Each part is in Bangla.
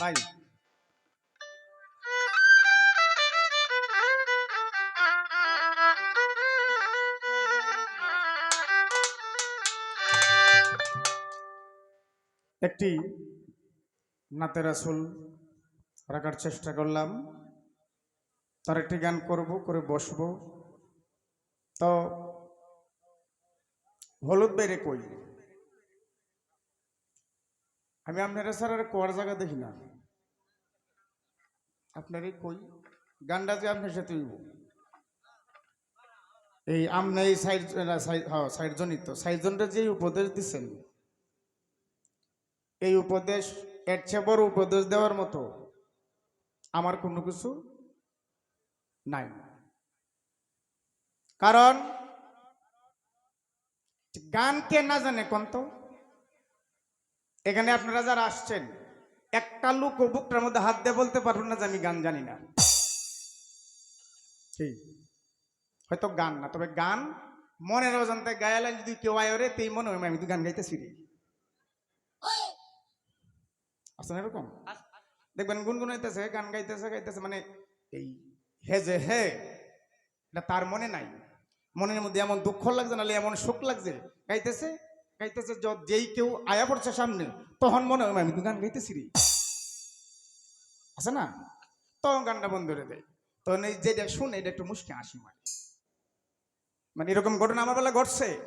ভাই একটি নাতের আসল রাখার চেষ্টা করলাম। তার একটি গান করব, করে বসবো। তো হলুদ বাইরে কই? আমি আপনারা স্যার আর কোয়ার জায়গা দেখি না। আপনারই কই? গানটা যে আপনার সাথে হইব। এই আমনে এই সাইড হ্যাঁ সাইডজনই তো। সাইড জনটা যে উপদেশ দিচ্ছেন এই উপদেশ এর চেয়ে বড় উপদেশ দেওয়ার মতো আমার কোনো কিছু নাই। কারণ গান কে না জানে কোন তো? এখানে আপনারা যারা আসছেন, একটা লোক বুকটার মধ্যে হাত দিয়ে বলতে পারবেন না যে আমি গান জানি না। ঠিক হয়তো গান না, তবে গান মনের অজান্তে গায়ালেন যদি কেউ আয় রে তেই মনে হয় আমি তো গান গাইতেছি রে। আসলে এরকম? দেখবেন গুনগুনাইতেছে, গান গাইতেছে গাইতেছে মানে এই হে যে হে, এটা তার মনে নাই। মনের মধ্যে এমন দুঃখ লাগছে, নাহলে এমন সুখ লাগছে। গাইতেছে গাইতেছে যেই কেউ আয়া পড়ছে সামনে, তখন মনে হয়, আমি তো গান গাইতেছি রে। আছে না? তখন গানটা বন্ধ করে দেয়। তখন এই যেটা শুনে, এটা একটু মুশকে হাসি মারে। মানে এরকম ঘটনা আমার বেলা ঘটছে।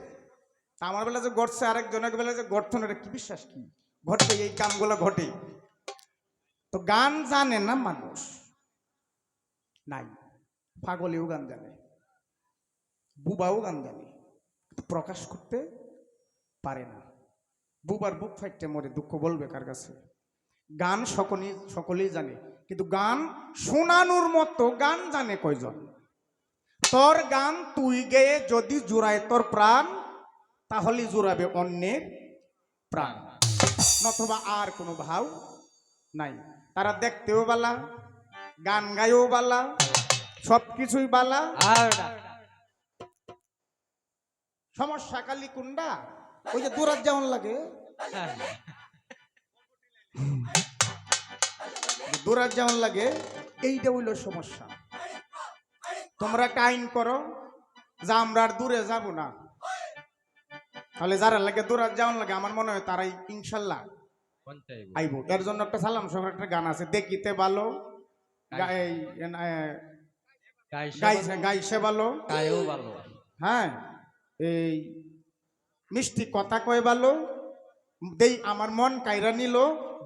তা আমার বেলা যে ঘটছে আরেকজনের বেলা যে ঘটতো না কি বিশ্বাস কি? ঘটে এই কামগুলো ঘটে। তো গান জানে না মানুষ। নাই। পাগলেও গান জানে। বুবাও গান জানে। প্রকাশ করতে পারে না। বুবার বুক ফাইটে মরে দুঃখ বলবে কার কাছে? গান সকলেই সকলেই জানে কিন্তু গান শোনানোর মতো গান জানে কয়জন? তোর গান তুই গেয়ে যদি জুড়ায় তোর প্রাণ তাহলে জুড়াবে অন্যের প্রাণ। নতবা আর কোনো ভাব নাই। তারা দেখতেও বালা গান গাইও বালা সব কিছুই বালা। আর সমস্যা কালী কুন্ডা ওই যে দূরাত যেমন লাগে। দূরাত যেমন লাগে এইটা হইল সমস্যা। তোমরা একটা আইন করো যে আমরা আর দূরে যাব না। তাহলে যারা লাগে দূরাত যেমন লাগে আমার মনে হয় তারাই ইনশাল্লাহ আইব। এর জন্য একটা সালাম সবার একটা গান আছে দেখিতে ভালো গাইছে ভালো। হ্যাঁ এই মিষ্টি কথা কয় ভালো দেই আমার মন কাইরা নিল,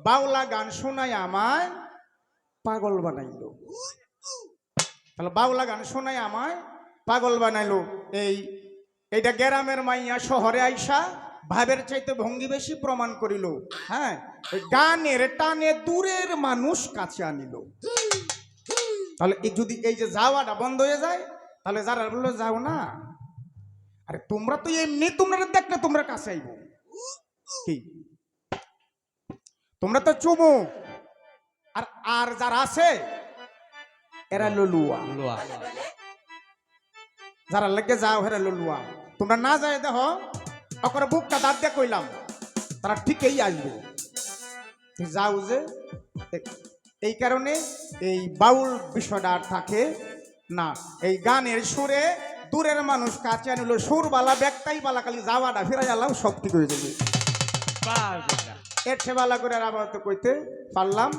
বাউলা গান শোনাই আমায় পাগল বানাইলো। তাহলে বাউলা গান শোনাই আমায় পাগল বানাইলো। এই, এইটা গ্রামের মাইয়া শহরে আইসা ভাবের চাইতে ভঙ্গি বেশি প্রমাণ করিল। হ্যাঁ গানের টানে দূরের মানুষ কাছে আনিল। তাহলে যদি এই যে যাওয়াটা বন্ধ হয়ে যায়, তাহলে যারা বলল যাও না। আরে তোমরা তো এমনি তোমরা দেখলে তোমরা কাছে আইব কি? তোমরা তো চুমু। আর আর যারা আছে এরা ললুয়া। লোয়া যারা লেগে যাও হেরা ললুয়া। তোমরা না যায় দেখো অকরে বুকটা দাঁত দিয়ে কইলাম তারা ঠিকই আসবে। যাও যে এই কারণে এই বাউল বিষয়টা আর থাকে না। এই গানের সুরে দূরের মানুষ কাছে আনিল, সুরবালা ব্যাগটাই বালা খালি যাওয়াটা ফিরা গেলাম শক্তি হয়ে যাবে। এর সেবালা করে আবার তো কইতে পারলাম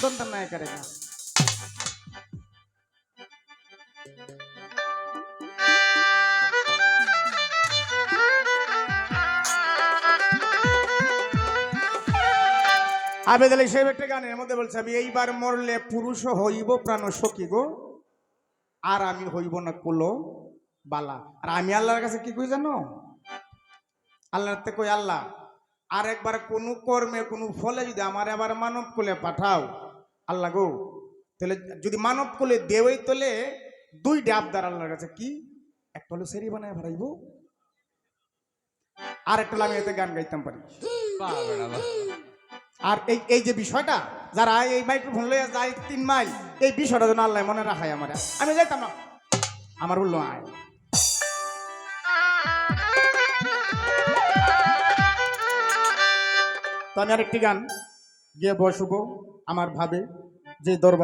সন্তান নায়কের না আবেদ আলী একটা গানের মধ্যে বলছে, আমি এইবার মরলে পুরুষ হইব প্রাণ সখী গো, আর আমি হইব না কুলো। বালা। আর আমি আল্লাহর কাছে কি কই জানো? আল্লাহর তে কই আল্লাহ? আর একবার কোনো কর্মে, কোনো ফলে যদি আমার আবার মানব কুলে পাঠাও, আল্লাহ গো, তাহলে যদি মানব কুলে দেওই তোলে দুই ডাবদার আল্লাহর কাছে কি? একটা হলো সেরি বানায় ভাড়াইব আর একটা আমি এতে গান গাইতাম পারি। আর এই এই যে বিষয়টা, যারা এই মাইক্রোফোন লইয়া যায় তিন মাইল, এই বিষয়টা যেন আল্লাহ মনে রাখায় আমার। আমি যাইতাম না। আমার বলল আয়। তো আমি আরেকটি গান গিয়ে বসবো আমার ভাবে যে দরবার